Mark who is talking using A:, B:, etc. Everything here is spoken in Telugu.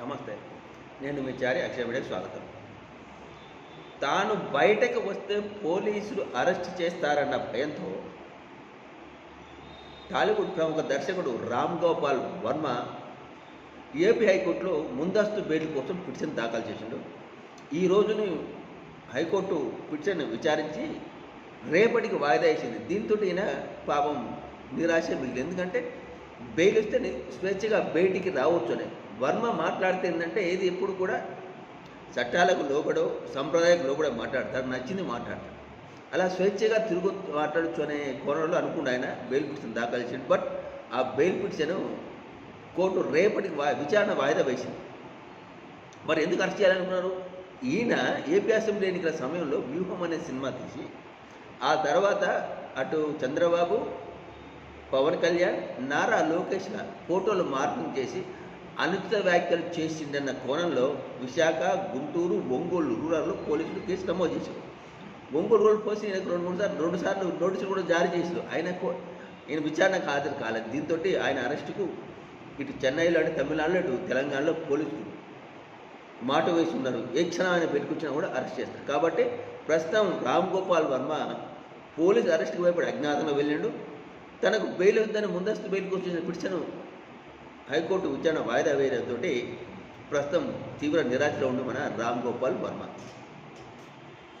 A: నమస్తే నేను మీ చారి అక్షయ మీడియాకి స్వాగతం. తాను బయటకు వస్తే పోలీసులు అరెస్ట్ చేస్తారన్న భయంతో టాలీవుడ్ ప్రముఖ దర్శకుడు రామ్ గోపాల్ వర్మ ఏపీ హైకోర్టులో ముందస్తు బెయిల్ కోసం పిటిషన్ దాఖలు చేసిండు. ఈ రోజుని హైకోర్టు పిటిషన్ విచారించి రేపటికి వాయిదా వేసింది. దీంతో ఈయన పాపం నిరాశ మిగిలింది. ఎందుకంటే బెయిల్ ఇస్తే స్వేచ్ఛగా బయటికి రావచ్చు అనేది వర్మ మాట్లాడితే ఏంటంటే ఏది ఎప్పుడు కూడా చట్టాలకు లోబడో సంప్రదాయాలకు లోబడే మాట్లాడతారు నచ్చింది మాట్లాడతారు. అలా స్వేచ్ఛగా తిరుగు మాట్లాడచ్చు అనే కోణంలో అనుకుండా ఆయన బెయిల్ పిటిషన్ దాఖలు చేసింది బట్ ఆ బెయిల్ పిటిషన్ కోర్టు రేపటికి వా విచారణ వాయిదా వేసింది. మరి ఎందుకు అరెస్ట్ చేయాలనుకున్నారు? ఈయన ఏపీ అసెంబ్లీ ఎన్నికల సమయంలో వ్యూహం అనే సినిమా తీసి ఆ తర్వాత అటు చంద్రబాబు పవన్ కళ్యాణ్ నారా లోకేష్ల ఫోటోలు మార్పింగ్ చేసి అనుచిత వ్యాఖ్యలు చేసిండన్న కోణంలో విశాఖ గుంటూరు ఒంగోలు రూరల్లో పోలీసులు కేసు నమోదు చేశారు. ఒంగోలు రూరల్ పోలీసు ఈయనకు రెండు మూడు సార్లు రెండు సార్లు నోటీసులు కూడా జారీ చేశారు. ఆయన కో- ఈయన విచారణకు హాజరు కాలేదు. దీంతో ఆయన అరెస్టుకు ఇటు చెన్నైలో అంటే తమిళనాడులో ఇటు తెలంగాణలో పోలీసులు మాట వేసి ఉన్నారు. ఏ క్షణం ఆయన పెట్టుకొచ్చినా కూడా అరెస్ట్ చేస్తారు. కాబట్టి ప్రస్తుతం రామ్ గోపాల్ వర్మ పోలీసు అరెస్ట్కి భయపడి అజ్ఞాతంలో వెళ్ళిండు. తనకు బెయిల్ వద్దని ముందస్తు బెయిల్ కోసం పిటిషను హైకోర్టు విచారణ వాయిదా వేయడంతో ప్రస్తుతం తీవ్ర నిరాశలో ఉండు మన రామ్ గోపాల్ వర్మ.